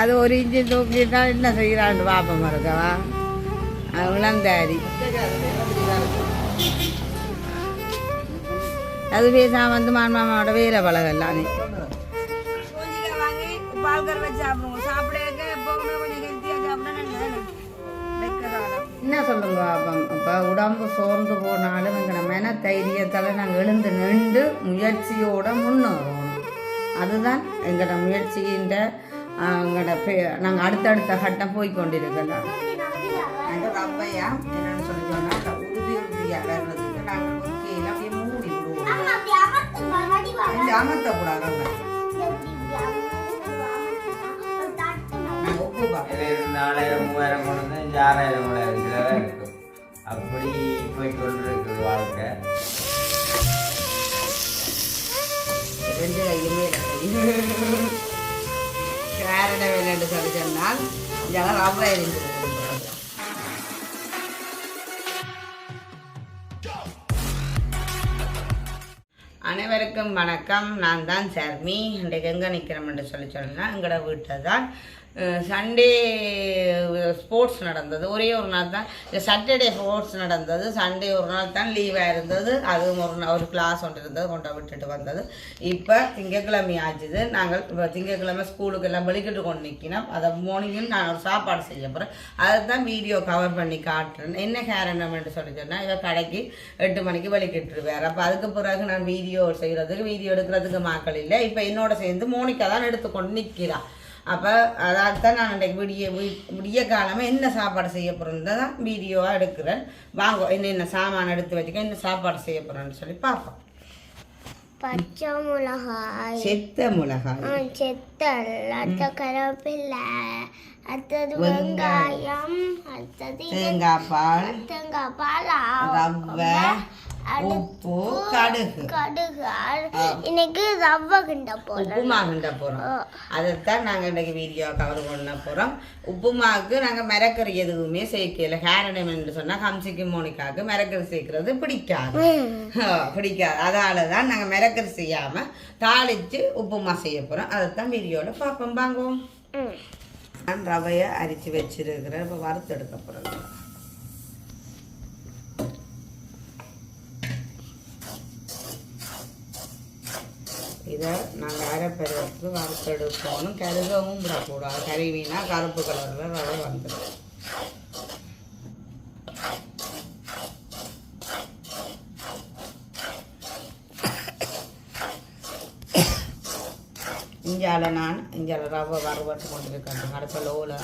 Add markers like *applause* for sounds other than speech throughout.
அது ஒரு இன்ச்சு தூக்கிட்டா என்ன செய்யறான்னு பாப்பம் இருக்கவா இளந்தாரி அது பேசாம வந்து மாமாவோட வேலை பழகலாம் நீ என்ன சொல்லுங்க அப்பம் இப்போ உடம்பு சோர்ந்து போனாலும் எங்களை மன தைரியத்தால் நாங்கள் எழுந்து நின்று முயற்சியோட முன்னேறணும் அதுதான் எங்களோட முயற்சிகின்ற எங்களோட நாங்கள் அடுத்தடுத்த கட்டம் போய் கொண்டிருக்கலாம் ரப்பையா? என்னன்னு சொல்லி சொன்னால் உறுதி உறுதியாக வர்றதுக்கு நாங்கள் கீழே அப்படியே மூடி விடுவோம் இந்த அமர்த்தக்கூடாது நாலாயிரம் மூவாயிரம் கொண்டு வந்து இங்க ஆறாயிரம் இருக்கும். அப்படி போய் கொண்டு வாழ்க்கை. ரெண்டு கையுமே கேரட என்று சொல்லி சொன்னால் இதெல்லாம் ரவை எரிஞ்சு அனைவருக்கும் வணக்கம். நான் தான் சர்மி. இன்றைக்கு எங்கே நிற்கிறோம் என்று சொல்லி சொன்னால் எங்களோட வீட்டை தான் சண்டே ஸ்போர்ட்ஸ் நடந்தது. ஒரே ஒரு நாள் தான். சட்டர்டே சாட்டர்டே ஸ்போர்ட்ஸ் நடந்தது. சண்டே ஒரு நாள் தான் லீவாக இருந்தது. அதுவும் ஒரு நாள் ஒரு கிளாஸ் ஒன்று இருந்தது. கொண்டு விட்டுட்டு வந்தது. இப்போ திங்கக்கிழமை ஆச்சுது. நாங்கள் இப்போ திங்கக்கிழமை ஸ்கூலுக்கு எல்லாம் வெளிக்கிட்டு கொண்டு நிற்கணும் அதை மார்னிங்கும் நான் ஒரு சாப்பாடு செய்ய போகிறேன் அதை தான் வீடியோ கவர் பண்ணி காட்டுறேன். என்ன காரணம்னு சொல்லி சொன்னால் இப்போ கடைக்கு எட்டு மணிக்கு வெளிக்கிட்டுருவார். அப்போ அதுக்கு பிறகு நான் வீடியோ செய்கிறதுக்கு வீடியோ எடுக்கிறதுக்கு மாக்கள் இல்லை. இப்போ என்னோட சேர்ந்து மோனிக்கா தான் எடுத்துக்கொண்டு நிற்கிறான் அப்போ அதான் நான் இன்றைக்கு விடிய விடிய காலமாக என்ன சாப்பாடு செய்ய போகிறோன்னு தான் வீடியோவாக எடுக்கிறேன். வாங்க என்னென்ன சாமான் எடுத்து வச்சுக்க என்ன சாப்பாடு செய்ய போகிறேன்னு சொல்லி பார்ப்போம். பச்சை மிளகாய். செத்த மிளகாய். செத்தல் அடுத்த கருவேப்பிலை அடுத்தது வெங்காயம். அடுத்தது தேங்காய் பால். தேங்காய் பால் ரவை. உப்பு கடுகு. கடுகு இன்னைக்கு ரவை கிண்ட போறோம். உப்புமா கிண்ட போகிறோம் அதைத்தான் நாங்கள் இன்றைக்கு வீடியோ கவர் பண்ண போகிறோம் உப்புமாவுக்கு நாங்கள் மிரக்கறி எதுவுமே சேர்க்கல. காரணம் என்று சொன்னால் ஹம்சிக்கு மோனிக்காவுக்கு மிரக்கறி சேர்க்கறது பிடிக்காது. பிடிக்காது. அதால தான் நாங்கள் மிரக்கறி செய்யாமல் தாளித்து உப்புமா செய்ய போகிறோம் அதைத்தான் வீடியோவில் பார்ப்போம். வாங்குவோம். நான் ரவையை அரிச்சு வச்சிருக்கிறேன். இப்போ வறுத்து எடுக்க போகிறேன் இதை நாங்கள் அரைப்பருவத்துக்கு வறுத்தெடுக்கணும் கருகவும் விடக்கூடாது. கருவினா கருப்பு கலரில் ரவை வந்துடும் இஞ்சால நான் இஞ்சால ரவை வறுபட்டு கொண்டு இருக்கேன் லோவில் ஓலை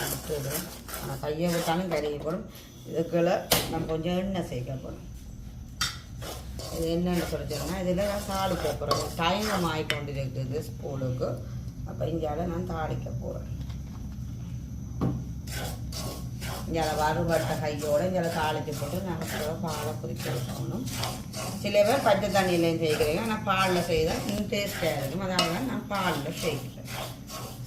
ஆனால் கையை விட்டாலும் கருகப்படும் இதுக்குள்ள நம்ம கொஞ்சம் எண்ணெய் சேர்க்கப்படும் இது என்னென்னு சொல்லிச்சோம்னா இதில் நான் தாளிக்க போகிறேன் டைம் ஆகிக்கொண்டு இருக்குது ஸ்கூலுக்கு அப்போ இங்கால நான் தாளிக்க போகிறேன் இங்கே வறுபட்ட கையோட இங்கே தாளித்து போட்டு நாங்கள் பாலை கொதிக்க வைக்கணும் சில பேர் பச்சை தண்ணியிலையும் செய்கிறீங்க. ஆனால் பாலில் செய்தால் இன்னும் டேஸ்ட்டாக இருக்கும். அதனால தான் நான் பாலில் செய்கிறேன்.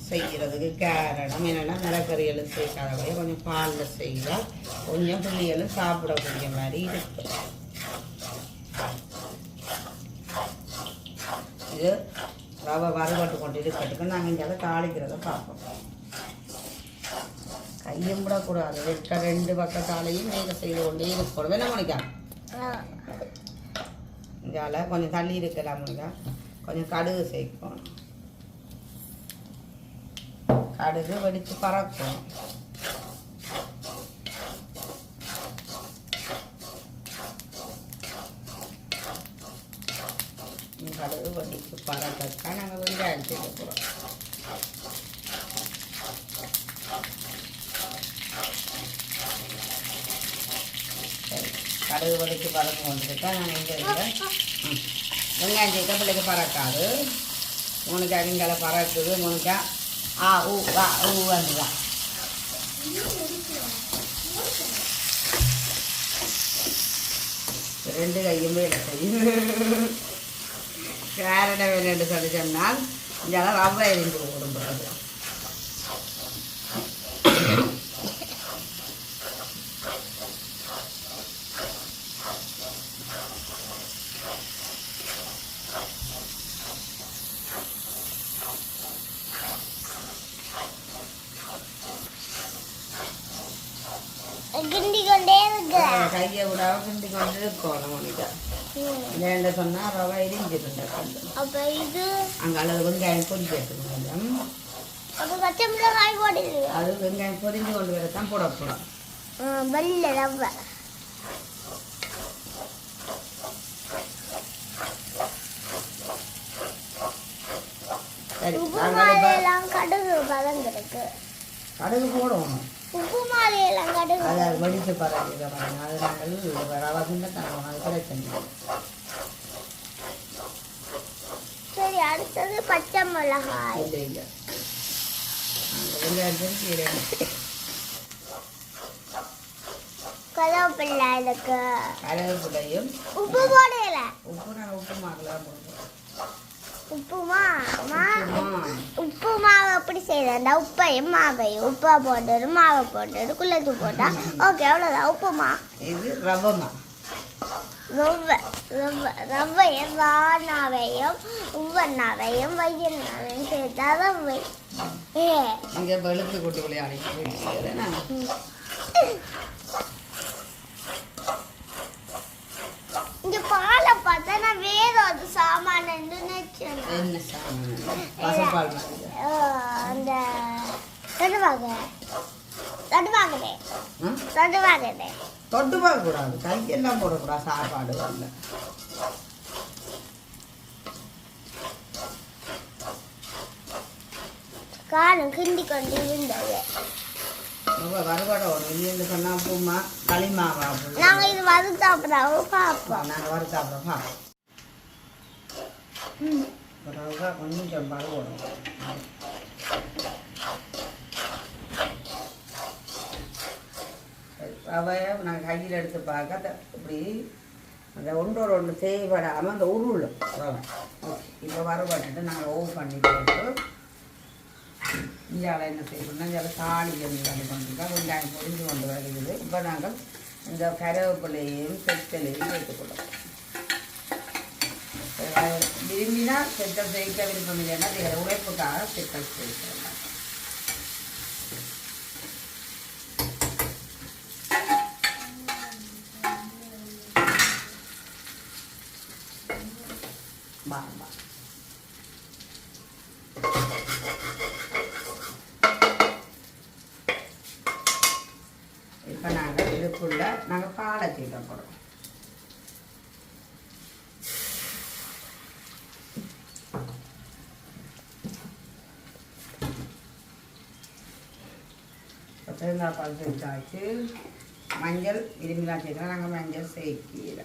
செய்கிறதுக்கு காரணம் என்னென்னா நிலக்கறிகளும் சேர்க்காதபடியே கொஞ்சம் பாலில் செய்தால் கொஞ்சம் பிள்ளைகளும் சாப்பிடக்கூடிய மாதிரி இருக்கும். இது ரவை வறுபட்டு கொண்டு இருக்கட்டுக்கு நாங்கள் இங்கே தாளிக்கிறத பார்ப்போம். கையும் விடக்கூடாது வெட்ட ரெண்டு பக்கத்தாலையும் நீங்கள் செய்து கொண்டே இருக்கணும் என்ன மணிக்கா. இதால கொஞ்சம் தள்ளி இருக்கலாம் மணிக்கா கொஞ்சம் கடுகு சேர்க்கணும் கடுகு வெடித்து பறக்கும். கடுகு வெடித்து பறக்கத்தான் நாங்கள் வெங்காயம் செய்ய போகிறோம் சரி. கடுகு வெடித்து பறக்க கொண்டிருக்கா நான் இங்கே இருக்கிறேன் வெங்காயம் சேர்க்க பிள்ளைக்கு பறக்காது உனக்கு அடிங்கால பறக்குது உனக்கு ஆ ஊ வா ஊ வந்துதான் ரெண்டு கையும் வேலை செய்யும் கேரட்டை விளையாண்டு சொல்லி சொன்னால் இதெல்லாம் ரவை எரிஞ்சு போடும்போது கிண்டி கொண்டே இருக்கு? கையை விடாம கிண்டி கொண்டு இருக்கணும். மோனிகா ம். இல்லைன்னு சொன்னா ரவை இடிஞ்சிருந்த கண்டு அப்ப இது அங்கே அல்லது வெங்காயம் மிளகாய் போடலையா அது வெங்காயம் பொரிஞ்சு கொண்டு வரத்தான் போட போகிறோம் வெள்ளை ரவை கடுகு போடுவோம் உப்பு மாலையெல்லாம் கடுகு அது வடித்து பரவாயில்ல அது நாங்கள் ரவை கிண்ட தரோம் அது பிரச்சனை இல்லை. சரி அடுத்தது பச்சை மிளகாய். கருவேப்பிள்ளை இருக்கு. உப்பு போடல. உப்பு உப்பு உப்புமா? மா. உப்புமா உப்பு மாவு எப்படி உப்பையும் மாவையும் உப்பா போட்டது மாவை போட்டது குள்ளத்து போட்டா. ஓகே அவ்வளோதான் உப்புமா? இது ரவமா? ரவ்வையும் வானாவையும் உவன்னாவையும் வையனாவையும் சேர்த்தா ரவ்வை இங்கே வெளுத்து கொட்டி விளையாடி இங்க பாலை பார்த்தா நான் வேற ஒரு சாமான நினைச்சேன். என்ன தடுவாங்க தடுவாங்கடே ம்? தடுவாங்கடே தொட்டு பார்க்கக்கூடாது கைக்கெல்லாம் போடக்கூடாது சாப்பாடு வரல. காரம் கிண்டி கொண்டு இருந்தது. ரொம்ப வறுபட வரும் இல்லைன்னு சொன்னா பூமா களிமாவா அப்படி நாங்க இது வறுத்து அப்புறம் பார்ப்போம் நாங்கள் வறுத்த அப்புறம் பிறகு கொஞ்சம் பருவணும் ரவையை நான் கையில் எடுத்து பார்க்க இப்படி அந்த ஒன்றோட ஒன்று தேவைப்படாமல் அந்த உருளும் ரவை ஓகே. இப்போ வறுபட்டுட்டு நாங்கள் ஓவ் பண்ணி போட்டு இந்தியாவில் என்ன செய்யணும்னா இந்தியாவில் தாலி பண்ணி கொண்டிருக்கோம் வெங்காயம் பொரிஞ்சு கொண்டு வருகிறது. இப்போ நாங்கள் இந்த கருவேப்பிலையும் செத்தலையும் சேர்த்துக்கொள்ளும். விரும்பினா செத்தல் சேர்க்க விருப்பம் இல்லைன்னா உழைப்புக்காக செத்தல் சேர்க்கலாம் வா வா இப்போ நாங்கள் இதுக்குள்ள நாங்கள் பாலை தீட்ட போகிறோம் இப்போ தேங்காய் பால் சேர்த்தாச்சு மஞ்சள் விரும்பிலாம் சேர்க்கலாம் நாங்கள் மஞ்சள் சேர்க்கல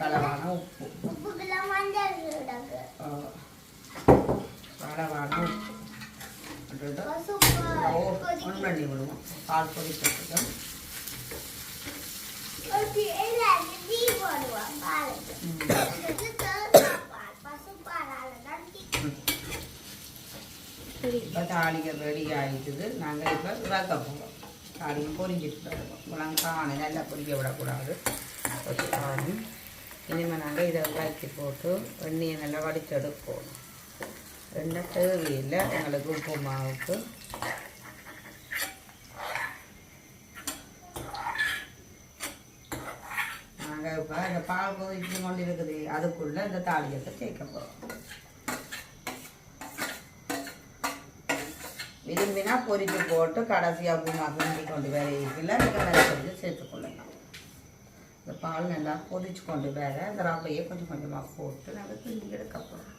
களவான உப்பு களவான உப்பு அடுத்தது பசுப்பால் ஓ ஒன் பண்ணி விடுவோம் பால் பொடி போட்டுட்டோம் ஒரு எல்லாரும் டீ போடுவோம் பாலுக்கு ம். இது தேங்காய் பால் பசுப்பாலால தான் டீ இப்போ தாளிக்க ரெடி ஆகிட்டுது நாங்கள் இப்போ இறக்க போகிறோம் தாளிக்கு பொரிஞ்சிட்டு வருவோம் முழங்க காணி நல்லா பொரிக்க விடக்கூடாது கொஞ்சம் காணி இனிமேல் நாங்கள் இதை இறக்கி போட்டு எண்ணெயை நல்லா வடிச்செடுப்போம் எண்ணெய் தேவையில்லை எங்களுக்கு உப்பு மாவுக்கு நாங்கள் இப்போ இந்த பால் கொதிச்சு கொண்டு இருக்குது அதுக்குள்ளே இந்த தாளியத்தை சேர்க்க போகிறோம் விரும்பினா பொரித்து போட்டு கடைசியாக பூமா கிண்டி கொண்டு வேற இதில் கடலை கொஞ்சம் சேர்த்துக்கொள்ளலாம் இந்த பால் நல்லா கொதிச்சு கொண்டு வேற இந்த ரவையை கொஞ்சம் கொஞ்சமாக போட்டு நல்லா கிண்டி எடுக்க போகிறோம்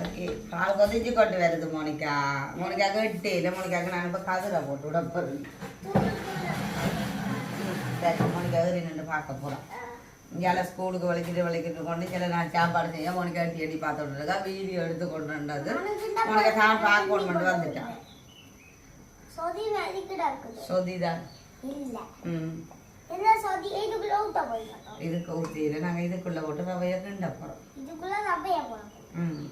ஓகே பால் கொதிச்சு கொண்டு வருது மோனிகா. மோனிக்காக எட்டு இல்லை மோனிக்காக நான் இப்போ கதிரை போட்டு விட போகிறேன் சரி மோனிகா நின்று பார்க்க போகிறோம் இங்கேயால ஸ்கூலுக்கு வலிக்கிட்டு வலிக்கிட்டு கொண்டு சில நான் சாப்பாடு செய்ய மோனிகா எட்டி எட்டி பார்த்துட்டு இருக்கா வீடியோ எடுத்து கொண்டு வந்தது மோனிகா தான் பார்க்கணும் கொண்டு வந்துட்டான் மாதிரி கிடக்குது சொதிதான் இதுக்கு ஊற்றியில் நாங்கள் இதுக்குள்ளே போட்டு ரவையை கிண்ட போகிறோம் இதுக்குள்ள ரவைய போடணும் ம்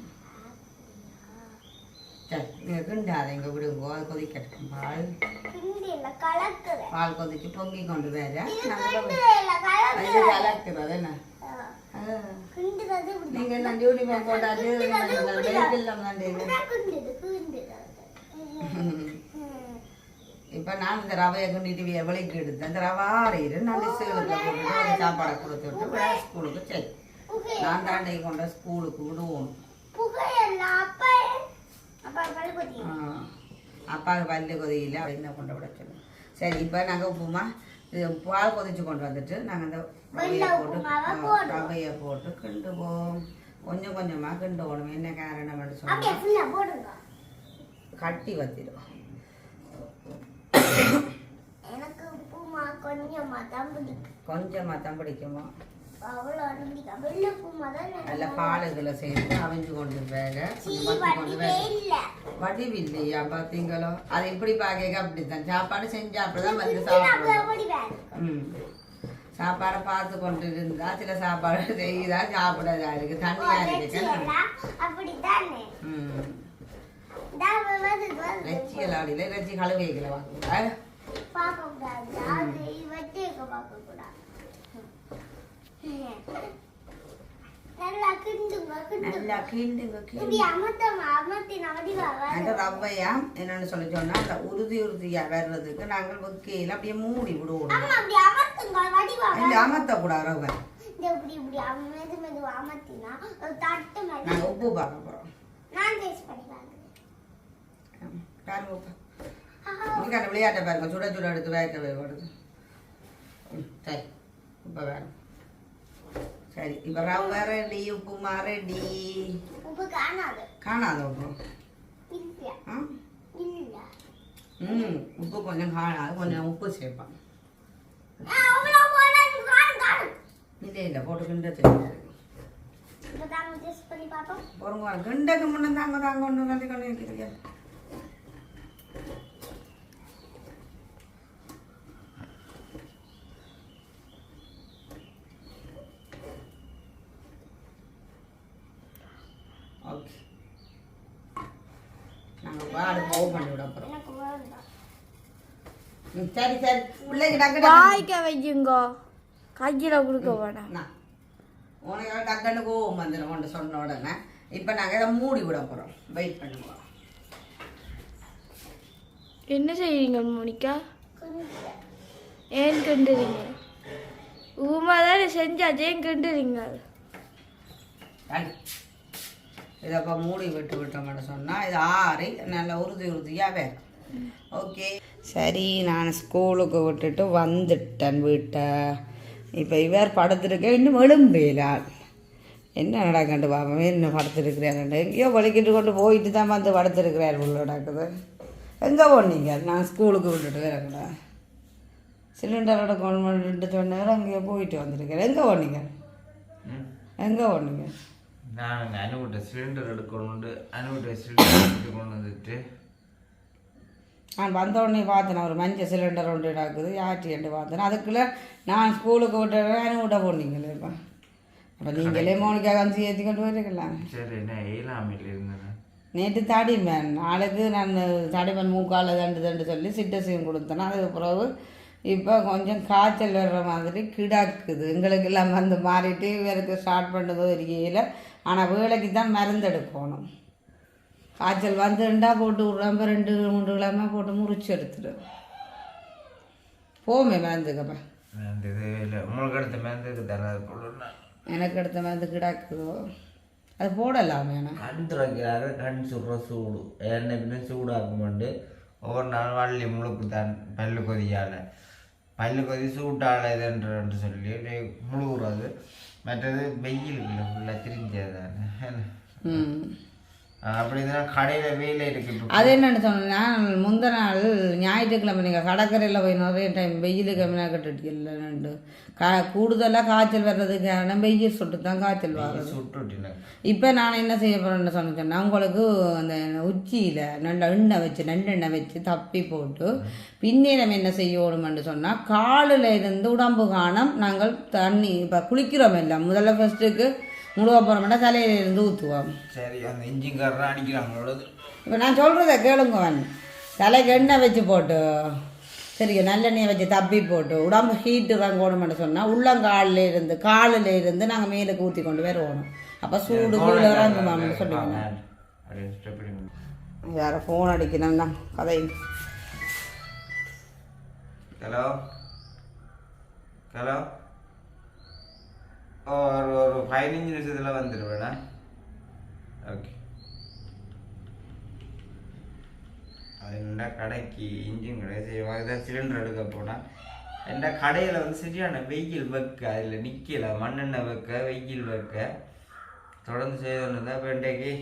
நீங்கள் கிண்டாத எங்கள் விடுங்கோ. அது கொதிக்கட்டும். பால். பால் கொதிச்சு பொங்கி கொண்டு வேற இது கலக்குறது என்ன? நீங்க என்ன யூனிஃபார்ம் போட்டாச்சு. இப்போ நான் இந்த ரவையை கொண்டுட்டு வே- வெளிக்கு எடுத்தேன். இந்த ரவை ஆறிடு நல்ல சேலுக்கு போட்டுட்டு சாப்பாடை கொடுத்து விட்டு விட ஸ்கூலுக்கு சரி. நான் தாண்டி கொண்ட ஸ்கூலுக்கு விடுவோம். அப்பாவுக்கு பல்லு கொதியில என்ன கொண்டு விட சொல்லு சரி இப்போ நாங்கள் உப்புமா இது பால் கொதிச்சு கொண்டு வந்துட்டு நாங்கள் அந்த ரவையை போட்டு ரவையை போட்டு கிண்டுவோம். கொஞ்சம் கொஞ்சமாக கிண்டுவோம் என்ன காரணம் அப்படியே? சொன்னால் கட்டி வத்திடும் எனக்கு உப்புமா கொஞ்சமா தான் பிடிக்கும். கொஞ்சமாக தான் பிடிக்குமோ? நல்ல பால் இதில் சேர்த்து அவிஞ்சு கொண்டு வேக கொண்டு வேக வடிவில்லையா பார்த்தீங்களோ? அது இப்படி பார்க்க அப்படித்தான். சாப்பாடு செஞ்சா அப்படிதான் வந்து சாப்பிடுவோம் ம். சாப்பாடை பார்த்து கொண்டு இருந்தா சில சாப்பாடு செய்யுதா சாப்பிடாதா இருக்கு. தண்ணியா இருக்கு. ரச்சி எல்லாம் ரச்சி கழுவைகளை வாங்க அமர்த்தி நவடிவா அந்த ரவ்வையா என்னன்னு சொல்லி சொன்னா அந்த உறுதி உறுதியா வர்றதுக்கு நாங்கள் வைக்கையில் அப்படியே மூடி விடுவோம். அம்மா அப்படி அமர்த்துங்க வடிவா இந்த அமர்த்தக்கூடாது ரவ்வை இந்த இப்படி இப்படி அம- மெது மெது அமர்த்தினா ஒரு தட்டு மேல நாங்கள் உப்பு பார்க்க அந்த விளையாட்டை பாருங்க சுட சுட எடுத்து வருது ம், சரி இப்போ வேணும். சரி இப்போ ரவை ரெடி உப்புமா ரெடி உப்பு காணாது காணாத உப்பு இல்ல ஆ இல்ல ம் உப்பு கொஞ்சம் காணாது கொஞ்சம் உப்பு சேர்ப்பான் ஆ, அவ்வளோ போடாது காணும் காணும் இல்லை இல்லை போட்டு கிண்ட தெரியும் இப்போ தாங்க டேஸ்ட் பண்ணி பார்ப்போம் பொறுங்க கிண்டக்கு முன்னே தாங்க தாங்க ஒன்று வந்து கொண்டு ஓகே நாங்கள் பாடு போக பண்ணி விட போகிறோம் சரி சரி. பிள்ளைக்கு டக்கு வாய்க்க வையுங்கோ. கையில் கொடுக்க வேணாம். நான். உனக்கு டக்குன்னு கோவம் வந்துடும் கொண்டு சொன்ன உடனே. இப்போ நாங்கள் இதை மூடி விட போகிறோம் வெயிட் பண்ணுவோம் என்ன செய்றீங்க மோனிகா? ஏன் கிண்டுறீங்க? உமா தானே செஞ்சாச்சு ஏன் கிண்டுறீங்க? இதை மூடி விட்டு விட்டோம்னு சொன்னால் இது ஆறி நல்ல உறுதி உறுதியாக வேறு ஓகே சரி நான் ஸ்கூலுக்கு விட்டுட்டு வந்துட்டேன் வீட்டை. இப்போ இவர் படுத்துருக்க இன்னும் எழும்பேலால் என்ன நடக்கண்டு பாப்பா என்ன படுத்துருக்கிறாரு எங்கேயோ வலிக்கிட்டு கொண்டு போயிட்டு தான் வந்து படுத்துருக்கிறார் உள்ள நடக்குது. எங்கே போனீங்க? நான் ஸ்கூலுக்கு விட்டுட்டு வரக்கூடா சிலிண்டரோட கொண்டு சொன்னார் அங்கேயோ போயிட்டு வந்திருக்கிறேன் எங்கே போனீங்க? எங்கே போனீங்க? சிலிண்டர் எடுக்கணுண்டு அனுவிட்ட சிலிண்டர் எடுத்து கொண்டு வந்துட்டு. நான் வந்த உடனே பார்த்தேன் ஒரு மஞ்சள் சிலிண்டர் ஒன்று நடக்குது யாட்டி என்று பார்த்தேன். அதுக்குள்ளே நான் ஸ்கூலுக்கு விட்டு விட போனீங்களே இப்போ அப்போ. நீங்களே மோனிக்கா கஞ்சி ஏற்றி கொண்டு போயிருக்கலாம் சரி ஏழாமையில் இருந்தேன் நேற்று தடிமேன். நாளைக்கு நான் தடிமன் மூக்கால தண்டு தண்டு சொல்லி சிட்டசியம் கொடுத்தேன். அதுக்கு பிறகு இப்போ கொஞ்சம் காய்ச்சல் வர்ற மாதிரி கிடாக்குது. எங்களுக்கு எல்லாம் வந்து மாறிட்டு இவருக்கு ஸ்டார்ட் பண்ணதோ இருக்கையில் ஆனால் வேலைக்கு தான் மருந்து எடுக்கணும். காய்ச்சல் வந்துருண்டா போட்டு விட்றாம ரெண்டு மூன்று கிழமை போட்டு முறிச்சு எடுத்துடும் போமே மருந்துக்கப்பா. உங்களுக்கு மேந்ததுக்கு தராது போடணும் எனக்கு எடுத்த மருந்து கிடாக்குதோ. அது போடலாம் வேணாம் கண் துறக்கிறாரு கண் சுடுற சூடு. என்ன பின்ன சூடாக்குமெண்டு ஒவ்வொரு நாள் வள்ளி முழுக்கு தான் பல்லு கொதியால். பல்லு கொதி சூட்டால் இதுன்றன்னு சொல்லி முழுகுறது. மற்றது வெயில் இல்லை ஃபுல்லாக திரிஞ்சது ம் கடையில் வெயில் இருக்கு இப்போ அது என்னன்னு சொன்னா முந்தின நாள் ஞாயிற்றுக்கிழமை நீங்கள் கடற்கரையில் போய் நிறைய டைம் வெயில் கம்மியாக கட்டுட்டு கா கூடுதலாக காய்ச்சல் வர்றதுக்கு காரணம் வெயில் சுட்டு தான் காய்ச்சல் வர்றது. இப்போ நான் என்ன செய்ய போகிறேன்னு சொன்ன சொன்னால் உங்களுக்கு அந்த உச்சியில் நல்ல எண்ணெய் வச்சு நல்லெண்ணெய் வச்சு தப்பி போட்டு பின்னே நம்ம என்ன செய்யணும்னு சொன்னால் காலில் இருந்து உடம்பு காணம் நாங்கள் தண்ணி இப்போ குளிக்கிறோம் இல்லை முதல்ல ஃபஸ்ட்டுக்கு முழுவ போகிறோம்னா தலையில இருந்து ஊற்றுவோம் சரி அந்த இன்ஜின்காரன் அடிக்கிறாங்களோட இப்போ நான் சொல்கிறத கேளுங்க தலைக்கு எண்ணெய் வச்சு போட்டு சரிங்க நல்லெண்ணெயை வச்சு தப்பி போட்டு உடம்பு ஹீட்டு இறங்கணும்னு சொன்னால் உள்ளங்காலில் இருந்து காலில் இருந்து நாங்கள் மேலுக்கு ஊற்றி கொண்டு வருவோம் அப்போ சூடு கீழே இறங்குமாம்னு சொல்லுவீங்க யாரை ஃபோன் அடிக்கணும் தான் கதை. ஹலோ ஹலோ ஒரு ஒரு பதினஞ்சு நிமிஷத்தில் வந்துடுவேண்ணா ஓகே அது என்ன கடைக்கு இன்ஜின் கடை செய்வோம் இதான் சிலிண்டர் எடுக்க போனால் எந்த கடையில் வந்து சரியான வெயில் வைக்க அதில் நிற்கல மண்ணெண்ணெய் வைக்க வெயில் வைக்க தொடர்ந்து செய்தோன்னு இருந்தால் இப்போ இன்றைக்கு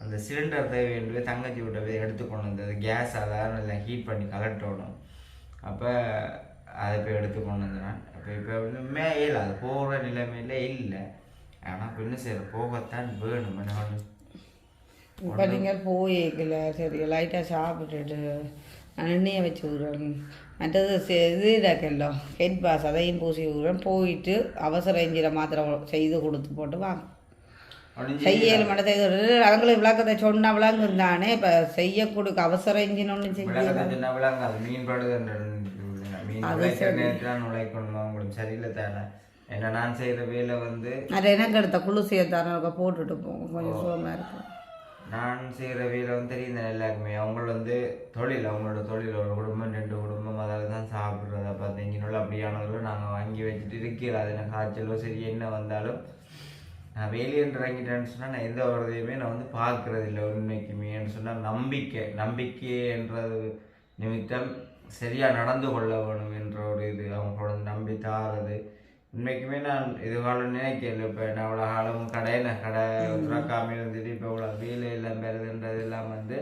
அந்த சிலிண்டர் தேவை என்று தங்கச்சி விட்ட போய் எடுத்து கொண்டு வந்தது கேஸ் அதான் நல்லா ஹீட் பண்ணி கலட்டணும் அப்போ அதை போய் எடுத்து கொண்டு வந்தேன் அப்போ இப்போ ஒன்றுமே இல்லை அது போகிற நிலைமையில இல்லை ஆனால் பின்ன சரி போகத்தான் வேணும் என்ன இப்போ நீங்கள் போயிக்கல சரி லைட்டாக சாப்பிட்டுட்டு எண்ணெயை வச்சு விடுறேன் மற்றது இது ஹெட் பாஸ் அதையும் பூசி விடுறேன் போயிட்டு அவசர இஞ்சியில் மாத்திரை செய்து கொடுத்து போட்டு வாங்க செய்யல் மட்டும் செய்து. அவங்களுக்கு விளக்கத்தை சொன்ன விளங்கும் தானே இப்போ செய்ய கொடுக்க அவசர இன்ஜின் ஒன்றும் செய்ய விளங்காது மீன் நேரத்தில் உழைக்கணுமா? உங்களுக்கு சரியில்லை தானே. ஏன்னா நான் செய்கிற வேலை வந்து அது எனக்கு எடுத்த குளிசியை தர போட்டுட்டு போவோம் கொஞ்சம் சுகமாக இருக்கும் நான் செய்கிற வேலை வந்து தெரியும் தானே எல்லாருக்குமே. அவங்க வந்து தொழில் அவங்களோட தொழில் ஒரு குடும்பம் ரெண்டு குடும்பம் அதாவது தான் சாப்பிட்றத பார்த்து இங்கே அப்படியானவர்களும் நாங்கள் வாங்கி வச்சுட்டு இருக்கிற அது எனக்கு காய்ச்சலோ சரி என்ன வந்தாலும் நான் வேலையில் இறங்கிட்டேன்னு சொன்னால் நான் எந்த ஒரு இதையுமே நான் வந்து பார்க்கறது இல்லை உண்மைக்குமேன்னு சொன்னால் நம்பிக்கை. நம்பிக்கை என்றது நிமித்தம் சரியாக நடந்து கொள்ள வேணும் என்ற ஒரு இது அவங்களோட நம்பி தாரது உண்மைக்குமே நான் இதுகாலம் நினைக்கல. இப்போ நான் அவ்வளோ காலம் கடையில் கடை துறக்காமல் இருந்துட்டு இப்போ இவ்வளோ வேலை எல்லாம் பெறுதுன்றது எல்லாம் வந்து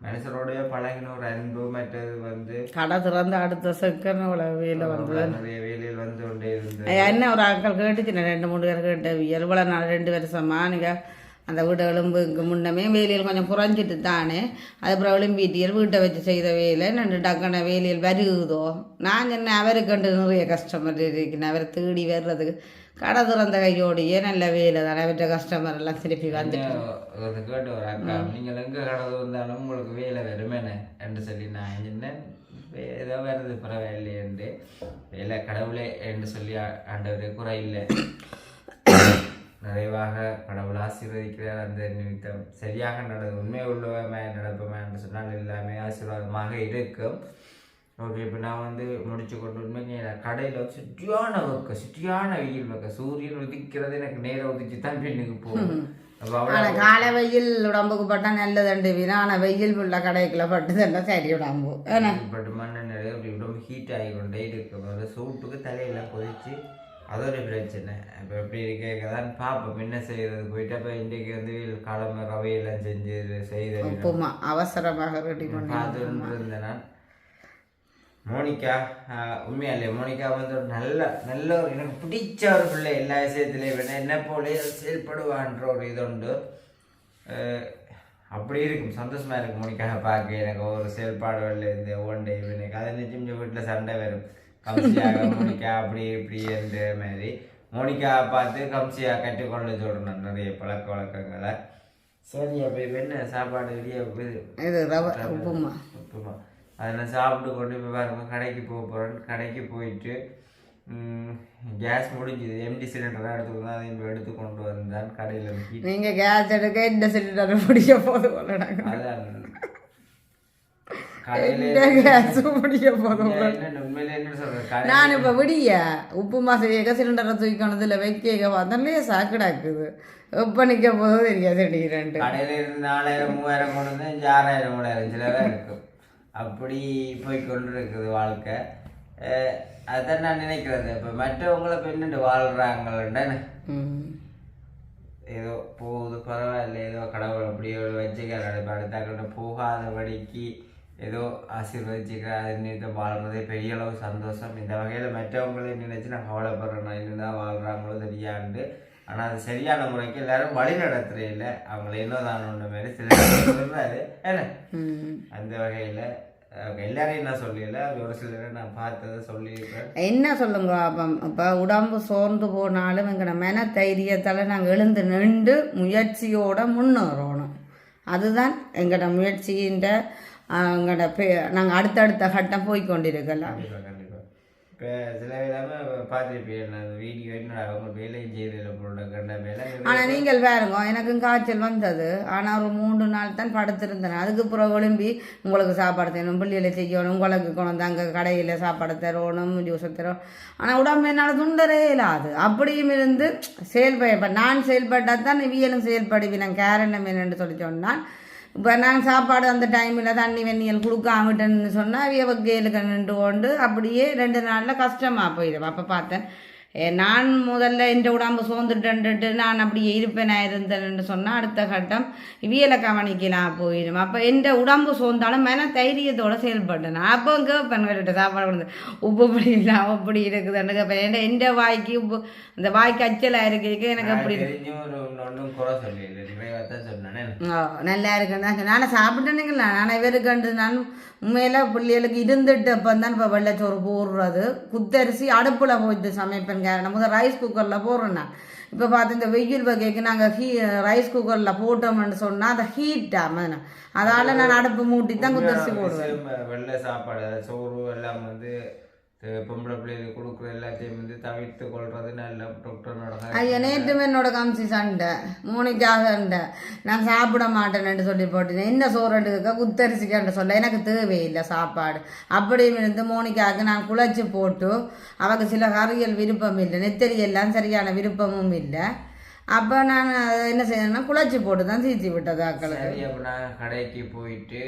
மனுஷரோடைய பழகின ஒரு அன்பு மற்றது வந்து கடை திறந்து அடுத்த செகண்ட் இவ்வளோ வேலை வந்து நிறைய வேலையில் வந்து கொண்டே இருந்தது. என்ன ஒரு ஆட்கள் கேட்டுச்சு. நான் ரெண்டு மூணு பேர் கேட்ட எவ்வளோ நாள் ரெண்டு வருஷமா நீங்கள் அந்த வீட்டை எலும்புக்கு முன்னமே வேலையில் கொஞ்சம் குறைஞ்சிட்டு தானே. அதுக்கப்புறம் எலும்பீட்டியல் வீட்டை வச்சு செய்த வேலை ரெண்டு டக்கான வேலையில் வருகுதோ. நான் என்ன அவருக்கண்டு நிறைய கஸ்டமர் இருக்கேன் அவரை தேடி வர்றதுக்கு கடை திறந்த கையோடையே நல்ல வேலை தானே. அவர்கிட்ட கஸ்டமர் எல்லாம் திருப்பி வந்துட்டு. கேட்டு ஒரு அக்கா நீங்கள் எங்கே கடவுள் வந்தாலும் உங்களுக்கு வேலை வருமேனே என்று சொல்லி நான் வே- ஏதோ வருது பரவாயில்லை என்று வேலை கடவுளே என்று சொல்லி ஆண்டவரே குறை இல்லை. நிறைவாக கடவுள் ஆசீர்வதிக்கிறார். அந்த நிமித்தம் சரியாக நடந்து உண்மை உள்ளவமே நடப்பமே என்று சொன்னால் எல்லாமே ஆசீர்வாதமாக இருக்கும். ஓகே இப்போ நான் வந்து முடிச்சு கொண்டு உண்மைக்கு கடையில் சுற்றியான வைக்க சுற்றியான வெயில் வைக்க சூரியன் உதிக்கிறது எனக்கு நேரம் உதிச்சு தான் பின்னுக்கு போகும். ஆனால் காலை வெயில் உடம்புக்கு பட்டால் நல்லதுண்டு வீணா. ஆனால் வெயில் உள்ள கடைக்குள்ள பட்டுதுன்னா சரி உடம்பு ஏன்னா? பட் மண்ணு நிறைய அப்படி உடம்பு ஹீட் ஆகி கொண்டே இருக்கும். அந்த சூட்டுக்கு தலையெல்லாம் கொதிச்சு அது ஒரு பிரச்சனை. இப்போ எப்படி இருக்க தான் பார்ப்போம் என்ன செய்யறது போயிட்டு அப்போ இன்றைக்கு வந்து கிழமை ரவையெல்லாம் செஞ்சு செய்த உப்புமா அவசரமாக ரெடி பண்ணி பார்த்துட்டு இருந்தேன் நான். மோனிகா உண்மையா இல்லையா மோனிகா வந்து ஒரு நல்ல நல்ல ஒரு எனக்கு பிடிச்ச ஒரு பிள்ளை. எல்லா விஷயத்துலையும் வேணும் என்ன போலே செயல்படுவான்ற ஒரு இது உண்டு. அப்படி இருக்கும். சந்தோஷமா இருக்கும் மோனிக்காக பார்க்க. எனக்கு ஒரு செயல்பாடுகள் இந்த ஒன் டே எனக்கு அதை நிச்சயம் வீட்டில் சண்டை வரும். கம்சியாக மோனிகா அப்படி இப்படி என்ற மாதிரி. மோனிகா பார்த்து கம்சியா கற்றுக்கொண்டு சொல்றேன் நிறைய பழக்க வழக்கங்களை. சரி அப்போ என்ன சாப்பாடு போகுது? இது ரவை உப்புமா. உப்புமா. அதில் சாப்பிட்டு கொண்டு போய் பாருங்க கடைக்கு போக போகிறேன் கடைக்கு போயிட்டு கேஸ் முடிஞ்சுது. எம்டி சிலிண்டராக எடுத்துக்கணும் அதையும் எடுத்து கொண்டு வந்தான். கடையில் நீங்கள் கேஸ் எடுக்க இந்த சிலிண்டர் பிடிக்க போது அதான் கடையில் இந்த கேஸ் பிடிக்க போது என்ன உண்மையிலே என்ன சொல்கிறேன் கடை நான் இப்போ விடிய உப்புமா செய்ய சிலிண்டரை தூக்கணுதுல வைக்க பார்த்தோன்னே சாக்கடாக்குது எப்போ நிற்க போதோ தெரியாது ரெண்டு கடையில் இருந்து நாலாயிரம் மூவாயிரம் கொண்டு வந்து ஆறாயிரம் மூணாயிரம் சிலவே இருக்கும் அப்படி போய் கொண்டு இருக்குது வாழ்க்கை அதான் நான் நினைக்கிறது. இப்போ மற்றவங்கள இப்போ என்னண்டு வாழ்கிறாங்கள்ன்னு ஏதோ போகுது பரவாயில்ல. ஏதோ கடவுள் அப்படியே வச்சுக்கிறாரு இப்போ அடுத்தாக்கிட்ட போகாதபடிக்கு ஏதோ ஆசீர்வதிச்சுக்கிறார் அது நிமித்தம் வாழ்றதே பெரிய அளவு சந்தோஷம். இந்த வகையில் மற்றவங்களை நினைச்சு நான் கவலைப்படுறேன். இன்னும் வாழ்கிறாங்களோ தெரியாண்டு ஆனால் அது சரியான முறைக்கு எல்லாரும் வழி நடத்துறே இல்லை அவங்கள இன்னும் தான் ஒன்று மாதிரி சில என்ன? அந்த வகையில் எல்லாரையும் நான் சொல்லல. ஒரு சிலரை நான் பார்த்ததை சொல்லியிருக்கேன் என்ன சொல்லுங்க? அப்போ இப்போ உடம்பு சோர்ந்து போனாலும் எங்களோட மன தைரியத்தால் நாங்கள் எழுந்து நின்று முயற்சியோட முன்னேறணும். அதுதான் எங்களோட முயற்சியின் எங்களோட பே நாங்கள் அடுத்தடுத்த கட்டம் போய் கொண்டிருக்கலாம் ஆனால் நீங்கள் பாருங்க எனக்கும் காய்ச்சல் வந்தது. ஆனால் ஒரு மூன்று நாள் தான் படுத்திருந்தேன். அதுக்கு பிறகு ஒளிம்பி உங்களுக்கு சாப்பாடு தரணும் பிள்ளைகளை செய்யணும் உங்களுக்கு கொண்டு அங்கே கடையில் சாப்பாடு தரணும் ஜூஸை தரும் ஆனால் உடம்பு என்னால் துண்டரே இல்லாது. அப்படியும் இருந்து செயல்பட நான் செயல்பட்டால் தான் இவியலும் செயல்படுவினேன் காரணம் என்னென்னு சொல்லி சொன்னால் இப்போ நாங்கள் சாப்பாடு அந்த டைமில் தண்ணி வெந்நியல் கொடுக்காமட்டேன்னு சொன்னால் அவிய வகையிலுக்கு நின்று கொண்டு அப்படியே ரெண்டு நாளில் கஷ்டமாக போயிடும். அப்போ பார்த்தேன் நான் முதல்ல இந்த உடம்பு சோர்ந்துட்டேன்ட்டு நான் அப்படியே இருப்பேனா இருந்தேன்னு சொன்னால் அடுத்த கட்டம் இவியலை கவனிக்கலாம் போயிடும் அப்போ எந்த உடம்பு சோர்ந்தாலும் மன தைரியத்தோட செயல்பட்டேன் அப்போ கேட்பேன் கேட்டு சாப்பாடு கொடுத்து உப்பு இப்படி இல்லை அப்படி இருக்குதுன்னு கேட்பேன் ஏன்டா எந்த வாய்க்கு உப்பு அந்த வாய்க்கு அச்சலாக இருக்கு எனக்கு அப்படி நல்லா இருக்குன்னு. ஆனால் சாப்பிட்டேனுங்களா? நான் இவருக்கு நான் உண்மையில் பிள்ளைகளுக்கு இருந்துட்டு அப்போ தான் இப்போ வெள்ளைச்சோறு போடுறது. குத்தரிசி அடுப்பில் போயிட்டு சமைப்பேன் காரணம் முதல் ரைஸ் குக்கரில் போடுறேன் நான். இப்போ பார்த்து இந்த வெயில் வகைக்கு நாங்கள் ஹீ ரைஸ் குக்கரில் போட்டோம்னு சொன்னால் அதை ஹீட்டாக அதால் நான் அடுப்பு மூட்டி தான் குத்தரிசி போடுவேன். வெள்ளை- சாப்பாடு சோறு எல்லாம் வந்து பொம்பளை பிள்ளைகளுக்கு கொடுக்குற எல்லாத்தையும் வந்து தவிர்த்து கொள்றது நல்ல டாக்டர் ஐயா நேற்று என்னோட காமிச்சி சண்டை. மூணிக்காக சண்டை. நான் சாப்பிட மாட்டேன்னு சொல்லி போட்டேன் என்ன சோறுண்டுக்க குத்தரிசிக்கன்ற சொல்ல எனக்கு தேவையில்லை சாப்பாடு. அப்படியும் இருந்து மோனிக்காவுக்கு நான் குழச்சி போட்டு அவக்கு சில கறிகள் விருப்பம் இல்லை. நெத்தரி எல்லாம் சரியான விருப்பமும் இல்லை. அப்போ நான் அதை என்ன செய்யணும்னா குழச்சி போட்டு தான் தீச்சி விட்டது அக்களுக்கு சரி அப்போ நான் கடைக்கு போயிட்டு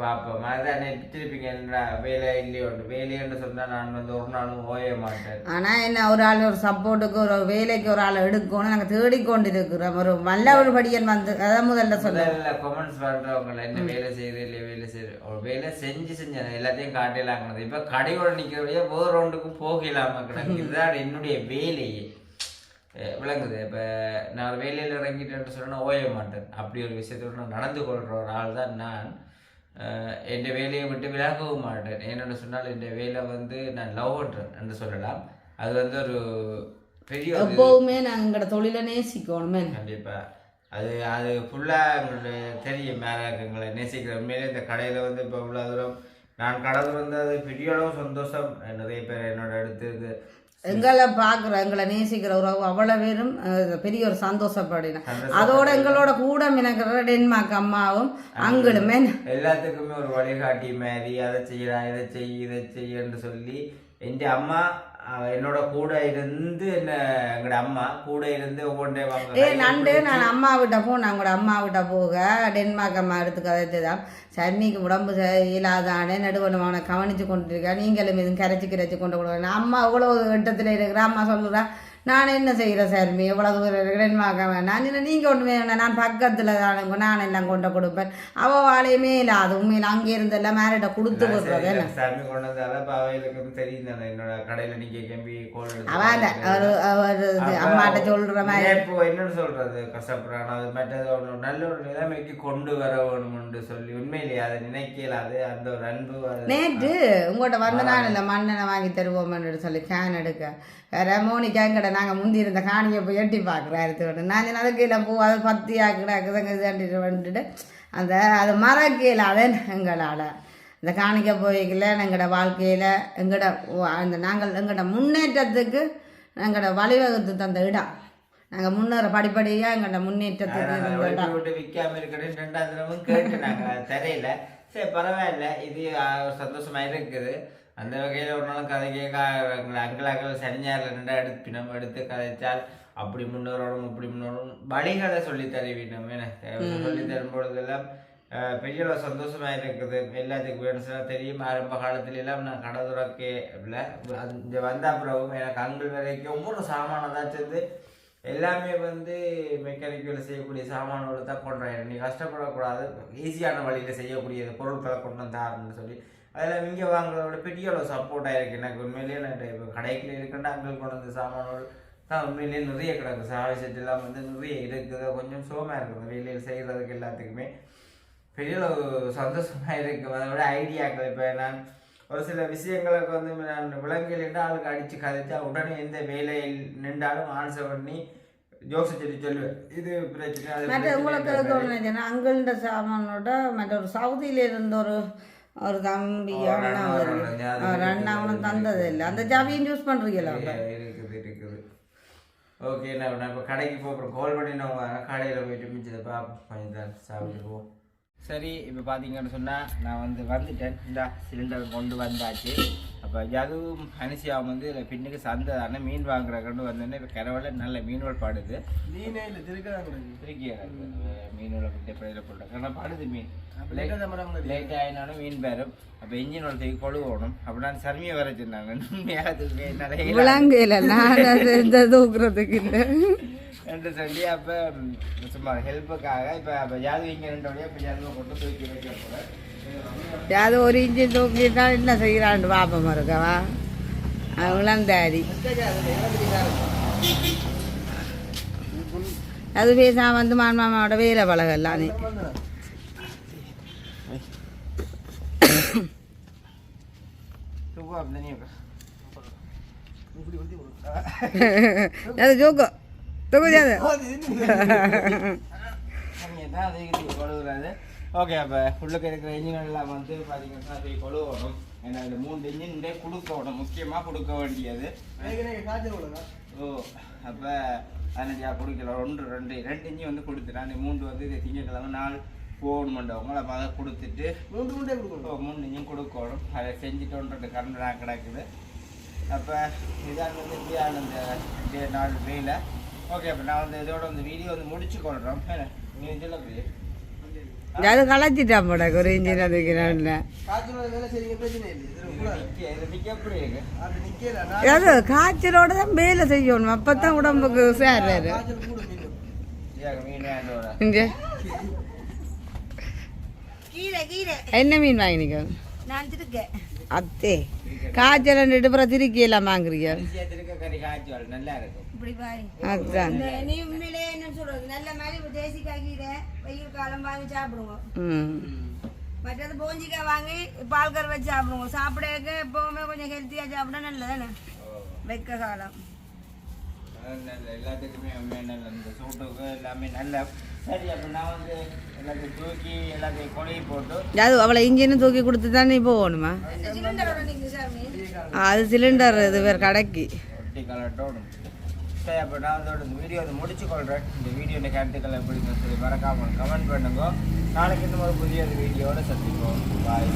பார்ப்போம் அதான் திருப்பிங்க என்னடா வேலை இல்லையோண்டு வேலைன்னு சொன்னால் நான் வந்து ஒரு நாளும் ஓய மாட்டேன். ஆனால் என்ன ஒரு ஆள் ஒரு சப்போர்ட்டுக்கு ஒரு வேலைக்கு ஒரு ஆள் எடுக்கணும் நாங்கள் தேடிக்கொண்டு இருக்கிறோம் ஒரு நல்ல ஒரு படியன் வந்து அதான் முதல்ல சொல்ல முதல்ல கமெண்ட்ஸ் பண்ணுறவங்கள என்ன வேலை செய்யறது இல்லை வேலை செய்யறது ஒரு வேலை செஞ்சு செஞ்சேன் எல்லாத்தையும் காட்டலாங்கிறது இப்போ கடையோட நிற்கிறபடியே வேறு ரவுண்டுக்கும் போகலாம கிடக்கு. *laughs* இதுதான் என்னுடைய வேலையே. விளங்குது. இப்போ நான் வேலையில் இறங்கிட்டேன்னு சொன்னா ஓய மாட்டேன். அப்படி ஒரு விஷயத்தோட நான் நடந்து கொள்கிற ஒரு ஆள் தான் நான். என் வேலையை விட்டு விலகவும் மாட்டேன். என்னென்னு சொன்னால் என் வேலை வந்து நான் லவ் பண்ணுறேன் என்று சொல்லலாம். அது வந்து ஒரு பெரிய எப்போவுமே நாங்கள் எங்களோட தொழிலை நேசிக்கணுமே. கண்டிப்பா. அது அது ஃபுல்லாக எங்களுக்கு தெரியும். மேலே எங்களை நேசிக்கிற உண்மையிலே இந்த கடையில் வந்து இப்போ இவ்வளோ தூரம் நான் கடந்து வந்து அது பெரிய அளவு சந்தோஷம். நிறைய பேர் என்னோட அடுத்து எங்களை பார்க்குற எங்களை நேசிக்கிற உறவு அவ்வளோ பேரும் பெரிய ஒரு சந்தோஷப்படினேன் அதோட எங்களோட கூட மினக்கிற டென்மார்க் அம்மாவும் அங்களுமே. எல்லாத்துக்குமே ஒரு வழிகாட்டி மாதிரி அதை செய்யலாம் இதை செய் இதை செய்யன்னு சொல்லி என் அம்மா என்னோட கூட இருந்து என்ன எங்களோட அம்மா கூட இருந்து ஒவ்வொன்றே ஏ வாங்க நண்டு நான் அம்மா விட்ட போனேன் கூட அம்மா விட்ட போக. டென்மார்க் அம்மா எடுத்து கதைச்சு தான் சன்னிக்கு உடம்பு இல்லாதானே நடுவில் அவனை கவனித்து கொண்டு இருக்கா நீங்களும் எதுவும் கரைச்சி கிரைச்சி கொண்டு கொடுங்க அம்மா அவ்வளோ இடத்துல இருக்கிற அம்மா சொல்லுறா நான் என்ன செய்கிறேன் சர்மி? எவ்வளோ தூரம் இருக்கிறேன் வேணாம். நான் நீங்கள் ஒன்று வேணும். நான் பக்கத்தில் தானுங்க. நான் எல்லாம் கொண்டு கொடுப்பேன். அவள் வாழையுமே இல்லை அது உண்மையில் அங்கே இருந்தெல்லாம் மேரிட்ட கொடுத்து என்ன? அவன் அவர் அவர் இது அம்மாட்ட சொல்கிற மாதிரி. இப்போ என்னன்னு சொல்றது? கஷ்டப்படுறான் அது மற்றது ஒரு நல்ல ஒரு நிலைமைக்கு கொண்டு வர வேணும்னு சொல்லி உண்மையிலேயே அதை நினைக்கல. அது அந்த ஒரு அன்பு நேற்று உங்கள்கிட்ட வந்த நாள் இல்லை மண்ணெண்ணை வாங்கி தருவோம்னு சொல்லி கேன் எடுக்க. வேற மோனிக்கா எங்கட நாங்கள் முந்தி இருந்த காணியை போய் எட்டி பார்க்குறேன் எடுத்து நான் சொன்னேன், அதுக்கு இல்லை பூ அதை பத்தி ஆக்குறாக்குதுங்க இதாண்டிட்டு வந்துட்டு அந்த அது மறக்கையில் அதே எங்களால். இந்த காணிக்க போய்க்கல எங்களோட வாழ்க்கையில் எங்களோட அந்த நாங்கள் எங்களோட முன்னேற்றத்துக்கு எங்களோட வழிவகுத்து தந்த இடம். நாங்கள் முன்னேற படிப்படியாக எங்களோட முன்னேற்றத்துக்கு வீட்டை விட்டு கேட்டு நாங்கள் தெரியல. சரி பரவாயில்ல. இது ஆ, சந்தோஷமா இருக்குது. அந்த வகையில் ஒரு நாள் கதை கேட்க அங்கிள் அங்கிள் சனிஞாரில் ரெண்டா எடுத்து நம்ம எடுத்து கதைச்சால் அப்படி முன்னோரோடும் இப்படி முன்னோரும் வழிகளை சொல்லி தருவினோம் என்ன சொல்லி தரும் பொழுதெல்லாம் பெரிய ஒரு சந்தோஷமா இருக்குது எல்லாத்துக்கும் வேணும்னா தெரியும். ஆரம்ப காலத்துல எல்லாம் நான் கடை துறக்கே இல்லை. இங்கே வந்த அப்புறம் எனக்கு அங்கிள் வரைக்கும் ஒவ்வொரு சாமானம் தான் சேர்ந்து எல்லாமே வந்து மெக்கானிக்கல் செய்யக்கூடிய சாமான்களை தான் கொண்டுறேன் நீ கஷ்டப்படக்கூடாது. ஈஸியான வழியில் செய்யக்கூடிய பொருட்களை கொண்டு வந்தாருன்னு சொல்லி அதில் இங்கே வாங்குறத விட பெரிய அளவு சப்போர்ட்டாக இருக்குது எனக்கு உண்மையிலேயே நான் இப்போ கடைக்குள்ள இருக்கின்ற அங்கே கொண்டு வந்த சாமான்கள் தான் உண்மையிலேயே நிறைய கிடக்கு. சாவி செட் எல்லாம் வந்து நிறைய இருக்குது. கொஞ்சம் சோமாக இருக்குது. வெளியில் செய்கிறதுக்கு எல்லாத்துக்குமே பெரிய அளவு சந்தோஷமாக இருக்கும் அதை விட ஐடியாக்கள் இப்போ நான் ஒரு சில விஷயங்களுக்கு வந்து நான் விலங்கில் ஆளுக்கு அடித்து கதைச்சா உடனே எந்த வேலையில் நின்றாலும் ஆன்சர் பண்ணி சொல்லி சொல்லுவேன். இது பிரச்சனை மற்ற உங்களுக்கு அங்கிள்ட சாமானோட மற்ற ஒரு சவுதியில இருந்த ஒரு ஒரு தம்பி அண்ணா ஒரு. அண்ணா, அவனும் தந்தது இல்லை அந்த ஜாவியும் யூஸ் பண்ணுறீங்களா இருக்குது இருக்குது ஓகே நான் இப்போ கடைக்கு போகிறோம் கால் பண்ணி நான் கடையில் போயிட்டு மிச்சத்தை பார்ப்போம் கொஞ்சம் தான் சாப்பிட்டுருவோம் சரி இப்போ பார்த்தீங்கன்னு சொன்னால் நான் வந்து வந்துட்டேன் இந்த சிலிண்டர் கொண்டு வந்தாச்சு அப்போ அதுவும் அனுசியாவும் வந்து இதில் பின்னுக்கு சந்தை தானே மீன் வாங்குற கொண்டு வந்தோடனே இப்போ கரவலை நல்ல மீன்கள் பாடுது. மீனே இல்லை திருக்கிறாங்க திருக்கி மீனோட கிட்ட பிள்ளையில போட்டேன் ஆனால் பாடுது மீன். லேட் ஆயினாலும் மீன் பேரும் அப்போ இன்ஜின் ஒரு தூக்கி கொழுவோணும். அப்படின்னா சர்மியை வர சொன்னாங்க. *laughs* விளங்கையில் நான் அது இந்த தூக்குறதுக்கு இல்லை. என்று சொல்லி அப்போ சும்மா ஹெல்ப்புக்காக இப்போ அப்போ யாது இங்கே நின்றோடய இப்போ யாருமே கொண்டு தூக்கி வைக்க போகிறேன் அது ஒரு இஞ்சி தூக்கிட்டா என்ன செய்கிறான்னு பாப்பம் இருக்கவா விளந்தாரி. அது பேசாம வந்து மான் மாமாவோட வேலை பழகலாம் நீ தூக்கம் அது ஜோக்கோ தூக்கு ஓகே அப்போ உள்ளுக்கு இருக்கிற இன்ஜின் எல்லாம் வந்து பார்த்தீங்கன்னா அதை கொழுவணும். ஏன்னா அதில் மூணு இன்ஜின் கொடுக்கணும். முக்கியமாக கொடுக்க வேண்டியது. ஓ அப்போ அதனடியாக கொடுக்கல. ஒன்று ரெண்டு ரெண்டு இன்ஜின் வந்து கொடுத்துட்டேன். அந்த மூன்று வந்து இது திங்கக்கிழமை நாள் ஃபோன் பண்ணுறவங்க அப்போ அதை கொடுத்துட்டு மூன்று மூட்டை கொடுக்கணும். மூணு இன்ஜின் கொடுக்கணும். அதை செஞ்சுட்டோன்றது கரண்ட் நான் கிடக்குது. அப்போ இதான் வந்து இப்படியான இந்த இந்த நாலு வேலை. ஓகே அப்போ நான் வந்து இதோட வந்து வீடியோ வந்து முடிச்சு கொள்கிறோம் நீ சொல்லக்கூடிய அது களைச்சிட்டான் போட ஒரு இன்ஜின் அதுக்கிறான்ல காய்ச்சலோட வேலை செய்றீங்க பிரச்சனை இல்லை இதுல கூடாது இது நிற்க எப்படி இருக்கு அது காய்ச்சலோட தான் வேலை செய்யணும். உடம்புக்கு மீண்டும் இதாக மீன் அதோட இங்க என்ன மீன் வாங்கினீங்க? நான் இருக்கேன் அத்தே. காய்ச்சல் அப்புறம் திருக்கி எல்லாம் வாங்குறீங்க அதுதான் மற்றது போஞ்சிக்காய் வாங்கி பால் கரை வச்சு சாப்பிடுவோம் சாப்பிடக்க எப்பவுமே கொஞ்சம் ஹெல்த்தியாக சாப்பிட்டா நல்லதானே? வெக்க காலம். எல்லாத்துக்குமே எல்லாமே நல்ல சரி அப்போ நான் வந்து எல்லாத்தையும் தூக்கி எல்லாத்தையும் போட்டு அது அவளை இன்ஜின் தூக்கி கொடுத்து தானே போகணுமா? அது சிலிண்டர் இது வேறு கடைக்கு. ஒட்டி கலட்டோடும் சரி அப்போ நான் வந்து இந்த வீடியோ வந்து முடிச்சு கொள்கிறேன் இந்த வீடியோ கருத்துக்கள் எப்படின்னு சொல்லி மறக்காமல் கமெண்ட் பண்ணுங்க. நாளைக்கு இன்னும் ஒரு புதிய வீடியோட சந்திப்போம். பாய்